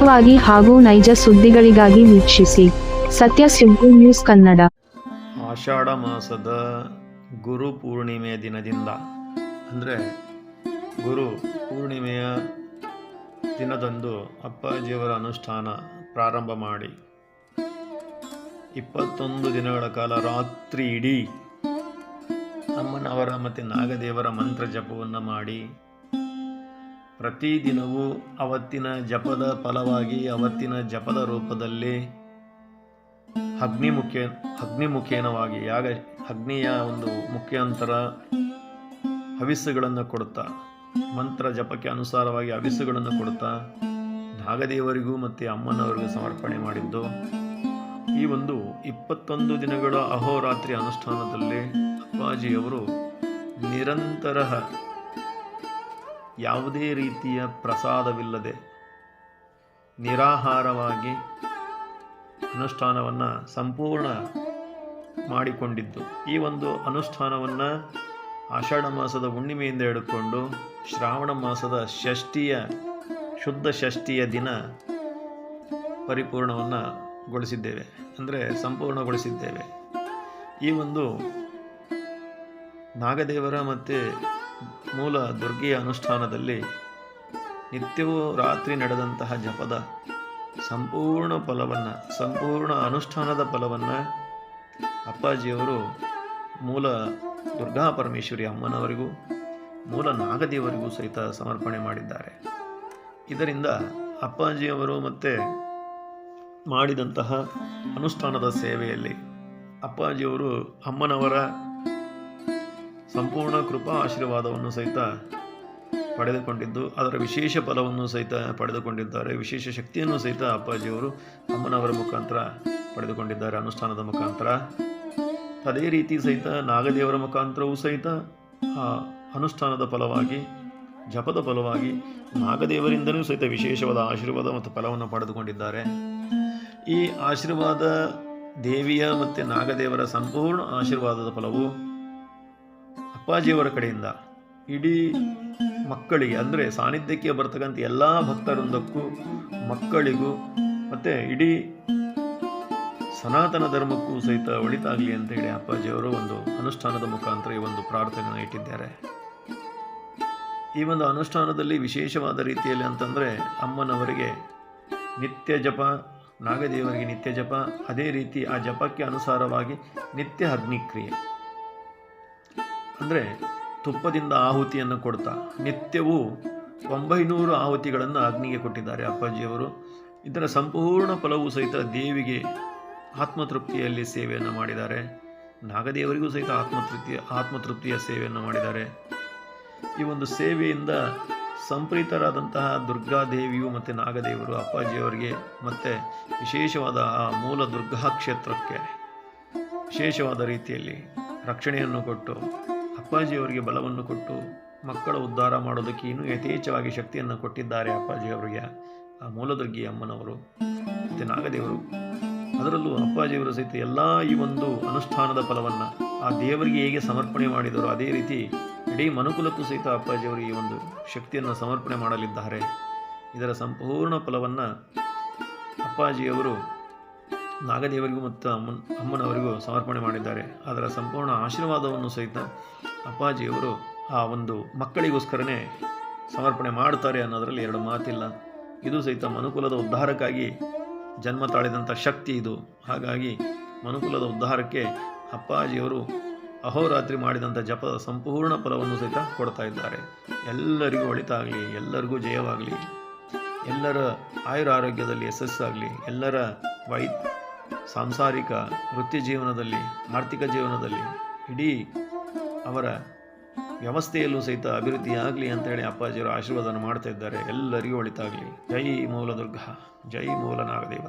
ನಿಖರವಾಗಿ ಹಾಗೂ ನೈಜ ಸುದ್ದಿಗಳಿಗಾಗಿ ವೀಕ್ಷಿಸಿ. ಸತ್ಯ ಸುದ್ದಿ ನ್ಯೂಸ್ ಕನ್ನಡ. ಆಷಾಢ ಮಾಸದ ಗುರು ಪೂರ್ಣಿಮೆಯ ದಿನದಿಂದ, ಅಂದರೆ ಗುರು ಪೂರ್ಣಿಮೆಯ ದಿನದಂದು ಅಪ್ಪಾಜಿಯವರ ಅನುಷ್ಠಾನ ಪ್ರಾರಂಭ ಮಾಡಿ. ಇಪ್ಪತ್ತೊಂದು ದಿನಗಳ ಕಾಲ ರಾತ್ರಿ ಇಡೀ ಅಮ್ಮನವರ ಮತ್ತು ನಾಗದೇವರ ಮಂತ್ರ ಜಪವನ್ನು ಮಾಡಿ. ಪ್ರತಿದಿನವೂ ಅವತ್ತಿನ ಜಪದ ಫಲವಾಗಿ ಅವತ್ತಿನ ಜಪದ ರೂಪದಲ್ಲಿ ಅಗ್ನಿಮುಖ ಅಗ್ನಿಮುಖೇನವಾಗಿ, ಯಾಗ, ಅಗ್ನಿಯ ಒಂದು ಮುಖ್ಯಾಂತರ ಹವಿಸ್ಸುಗಳನ್ನು ಕೊಡುತ್ತಾ, ಮಂತ್ರ ಜಪಕ್ಕೆ ಅನುಸಾರವಾಗಿ ಹವಿಸ್ಸುಗಳನ್ನು ಕೊಡುತ್ತಾ ನಾಗದೇವರಿಗೂ ಮತ್ತು ಅಮ್ಮನವರಿಗೂ ಸಮರ್ಪಣೆ ಮಾಡಿದ್ದು, ಈ ಒಂದು ಇಪ್ಪತ್ತೊಂದು ದಿನಗಳ ಅಹೋರಾತ್ರಿ ಅನುಷ್ಠಾನದಲ್ಲಿ ಅಪ್ಪಾಜಿಯವರು ನಿರಂತರ ಯಾವುದೇ ರೀತಿಯ ಪ್ರಸಾದವಿಲ್ಲದೆ ನಿರಾಹಾರವಾಗಿ ಅನುಷ್ಠಾನವನ್ನು ಸಂಪೂರ್ಣ ಮಾಡಿಕೊಂಡಿದ್ದು. ಈ ಒಂದು ಅನುಷ್ಠಾನವನ್ನು ಆಷಾಢ ಮಾಸದ ಹುಣ್ಣಿಮೆಯಿಂದ ಹಿಡ್ಕೊಂಡು ಶ್ರಾವಣ ಮಾಸದ ಷಷ್ಠಿಯ ಶುದ್ಧ ಷಷ್ಠಿಯ ದಿನ ಪರಿಪೂರ್ಣವನ್ನು ಗೊಳಿಸಿದ್ದೇವೆ. ಅಂದರೆ ಸಂಪೂರ್ಣಗೊಳಿಸಿದ್ದೇವೆ. ಈ ಒಂದು ನಾಗದೇವರ ಮತ್ತು ಮೂಲ ದುರ್ಗೆಯ ಅನುಷ್ಠಾನದಲ್ಲಿ ನಿತ್ಯವೂ ರಾತ್ರಿ ನಡೆದಂತಹ ಜಪದ ಸಂಪೂರ್ಣ ಫಲವನ್ನು, ಸಂಪೂರ್ಣ ಅನುಷ್ಠಾನದ ಫಲವನ್ನು ಅಪ್ಪಾಜಿಯವರು ಮೂಲ ದುರ್ಗಾ ಪರಮೇಶ್ವರಿ ಅಮ್ಮನವರಿಗೂ, ಮೂಲ ನಾಗದೇವರಿಗೂ ಸಹಿತ ಸಮರ್ಪಣೆ ಮಾಡಿದ್ದಾರೆ. ಇದರಿಂದ ಅಪ್ಪಾಜಿಯವರು ಮತ್ತೆ ಮಾಡಿದಂತಹ ಅನುಷ್ಠಾನದ ಸೇವೆಯಲ್ಲಿ ಅಪ್ಪಾಜಿಯವರು ಅಮ್ಮನವರ ಸಂಪೂರ್ಣ ಕೃಪಾ ಆಶೀರ್ವಾದವನ್ನು ಸಹಿತ ಪಡೆದುಕೊಂಡಿದ್ದು, ಅದರ ವಿಶೇಷ ಫಲವನ್ನು ಸಹಿತ ಪಡೆದುಕೊಂಡಿದ್ದಾರೆ. ವಿಶೇಷ ಶಕ್ತಿಯನ್ನು ಸಹಿತ ಅಪ್ಪಾಜಿಯವರು ಅಮ್ಮನವರ ಮುಖಾಂತರ ಪಡೆದುಕೊಂಡಿದ್ದಾರೆ ಅನುಷ್ಠಾನದ ಮುಖಾಂತರ. ಅದೇ ರೀತಿ ಸಹಿತ ನಾಗದೇವರ ಮುಖಾಂತರವೂ ಸಹಿತ, ಆ ಅನುಷ್ಠಾನದ ಫಲವಾಗಿ, ಜಪದ ಫಲವಾಗಿ ನಾಗದೇವರಿಂದಲೂ ಸಹಿತ ವಿಶೇಷವಾದ ಆಶೀರ್ವಾದ ಮತ್ತು ಫಲವನ್ನು ಪಡೆದುಕೊಂಡಿದ್ದಾರೆ. ಈ ಆಶೀರ್ವಾದ ದೇವಿಯ ಮತ್ತು ನಾಗದೇವರ ಸಂಪೂರ್ಣ ಆಶೀರ್ವಾದದ ಫಲವು ಅಪ್ಪಾಜಿಯವರ ಕಡೆಯಿಂದ ಇಡೀ ಮಕ್ಕಳಿಗೆ, ಅಂದರೆ ಸಾನ್ನಿಧ್ಯಕ್ಕೆ ಬರ್ತಕ್ಕಂಥ ಎಲ್ಲ ಭಕ್ತರೊಂದಕ್ಕೂ, ಮಕ್ಕಳಿಗೂ, ಮತ್ತು ಇಡೀ ಸನಾತನ ಧರ್ಮಕ್ಕೂ ಸಹಿತ ಒಳಿತಾಗಲಿ ಅಂತ ಹೇಳಿ ಅಪ್ಪಾಜಿಯವರು ಒಂದು ಅನುಷ್ಠಾನದ ಮುಖಾಂತರ ಈ ಒಂದು ಪ್ರಾರ್ಥನೆಯನ್ನು ಇಟ್ಟಿದ್ದಾರೆ. ಈ ಒಂದು ಅನುಷ್ಠಾನದಲ್ಲಿ ವಿಶೇಷವಾದ ರೀತಿಯಲ್ಲಿ ಅಂತಂದರೆ ಅಮ್ಮನವರಿಗೆ ನಿತ್ಯ ಜಪ, ನಾಗದೇವರಿಗೆ ನಿತ್ಯ ಜಪ, ಅದೇ ರೀತಿ ಆ ಜಪಕ್ಕೆ ಅನುಸಾರವಾಗಿ ನಿತ್ಯ ಅಗ್ನಿಕ್ರಿಯೆ. ಅಂದರೆ ತುಪ್ಪದಿಂದ ಆಹುತಿಯನ್ನು ಕೊಡ್ತಾ. ನಿತ್ಯವೂ ಒಂಬೈನೂರು ಆಹುತಿಗಳನ್ನು ಅಗ್ನಿಗೆ ಕೊಟ್ಟಿದ್ದಾರೆ ಅಪ್ಪಾಜಿಯವರು. ಇದರ ಸಂಪೂರ್ಣ ಫಲವೂ ಸಹಿತ ದೇವಿಗೆ ಆತ್ಮತೃಪ್ತಿಯಲ್ಲಿ ಸೇವೆಯನ್ನು ಮಾಡಿದ್ದಾರೆ. ನಾಗದೇವರಿಗೂ ಸಹಿತ ಆತ್ಮತೃಪ್ತಿಯ ಆತ್ಮತೃಪ್ತಿಯ ಸೇವೆಯನ್ನು ಮಾಡಿದ್ದಾರೆ. ಈ ಒಂದು ಸೇವೆಯಿಂದ ಸಂಪ್ರೀತರಾದಂತಹ ದುರ್ಗಾದೇವಿಯು ಮತ್ತು ನಾಗದೇವರು ಅಪ್ಪಾಜಿಯವರಿಗೆ ಮತ್ತು ವಿಶೇಷವಾದ ಆ ಮೂಲ ದುರ್ಗಾ ಕ್ಷೇತ್ರಕ್ಕೆ ವಿಶೇಷವಾದ ರೀತಿಯಲ್ಲಿ ರಕ್ಷಣೆಯನ್ನು ಕೊಟ್ಟು ಅಪ್ಪಾಜಿಯವರಿಗೆ ಬಲವನ್ನು ಕೊಟ್ಟು ಮಕ್ಕಳ ಉದ್ಧಾರ ಮಾಡೋದಕ್ಕೆ ಇನ್ನೂ ಯಥೇಚ್ಛವಾಗಿ ಶಕ್ತಿಯನ್ನು ಕೊಟ್ಟಿದ್ದಾರೆ ಅಪ್ಪಾಜಿಯವರಿಗೆ. ಆ ಮೂಲದುರ್ಗಿ ಅಮ್ಮನವರು, ಮತ್ತು ನಾಗದೇವರು. ಅದರಲ್ಲೂ ಅಪ್ಪಾಜಿಯವರು ಸಹಿತ ಎಲ್ಲ ಈ ಒಂದು ಅನುಷ್ಠಾನದ ಫಲವನ್ನು ಆ ದೇವರಿಗೆ ಹೇಗೆ ಸಮರ್ಪಣೆ ಮಾಡಿದರೋ ಅದೇ ರೀತಿ ಇಡೀ ಮನುಕುಲಕ್ಕೂ ಸಹಿತ ಅಪ್ಪಾಜಿಯವರು ಈ ಒಂದು ಶಕ್ತಿಯನ್ನು ಸಮರ್ಪಣೆ ಮಾಡಲಿದ್ದಾರೆ. ಇದರ ಸಂಪೂರ್ಣ ಫಲವನ್ನು ಅಪ್ಪಾಜಿಯವರು ನಾಗದೇವರಿಗೂ ಮತ್ತು ಅಮ್ಮನ, ಅಮ್ಮನವರಿಗೂ ಸಮರ್ಪಣೆ ಮಾಡಿದ್ದಾರೆ. ಅದರ ಸಂಪೂರ್ಣ ಆಶೀರ್ವಾದವನ್ನು ಸಹಿತ ಅಪ್ಪಾಜಿಯವರು ಆ ಒಂದು ಮಕ್ಕಳಿಗೋಸ್ಕರನೇ ಸಮರ್ಪಣೆ ಮಾಡ್ತಾರೆ ಅನ್ನೋದರಲ್ಲಿ ಎರಡು ಮಾತಿಲ್ಲ. ಇದು ಸಹಿತ ಮನುಕುಲದ ಉದ್ಧಾರಕ್ಕಾಗಿ ಜನ್ಮ ತಾಳಿದಂಥ ಶಕ್ತಿ ಇದು. ಹಾಗಾಗಿ ಮನುಕುಲದ ಉದ್ಧಾರಕ್ಕೆ ಅಪ್ಪಾಜಿಯವರು ಅಹೋರಾತ್ರಿ ಮಾಡಿದಂಥ ಜಪದ ಸಂಪೂರ್ಣ ಫಲವನ್ನು ಸಹಿತ ಕೊಡ್ತಾ ಇದ್ದಾರೆ. ಎಲ್ಲರಿಗೂ ಒಳಿತಾಗಲಿ ಎಲ್ಲರಿಗೂ ಜಯವಾಗಲಿ, ಎಲ್ಲರ ಆಯುರ ಆರೋಗ್ಯದಲ್ಲಿ ಯಶಸ್ಸಾಗಲಿ ಎಲ್ಲರ ವೈ, ಸಾಂಸಾರಿಕ ವೃತ್ತಿ ಜೀವನದಲ್ಲಿ, ಆರ್ಥಿಕ ಜೀವನದಲ್ಲಿ, ಇಡೀ ಅವರ ವ್ಯವಸ್ಥೆಯಲ್ಲೂ ಸಹಿತ ಅಭಿವೃದ್ಧಿಯಾಗಲಿ ಅಂತೇಳಿ ಅಪ್ಪಾಜಿಯವರು ಆಶೀರ್ವಾದನ ಮಾಡ್ತಾ ಇದ್ದಾರೆ. ಎಲ್ಲರಿಗೂ ಒಳಿತಾಗಲಿ. ಜೈ ಮೂಲ ದುರ್ಗ ಜೈ ಮೂಲ ನಾಗದೇವತೆ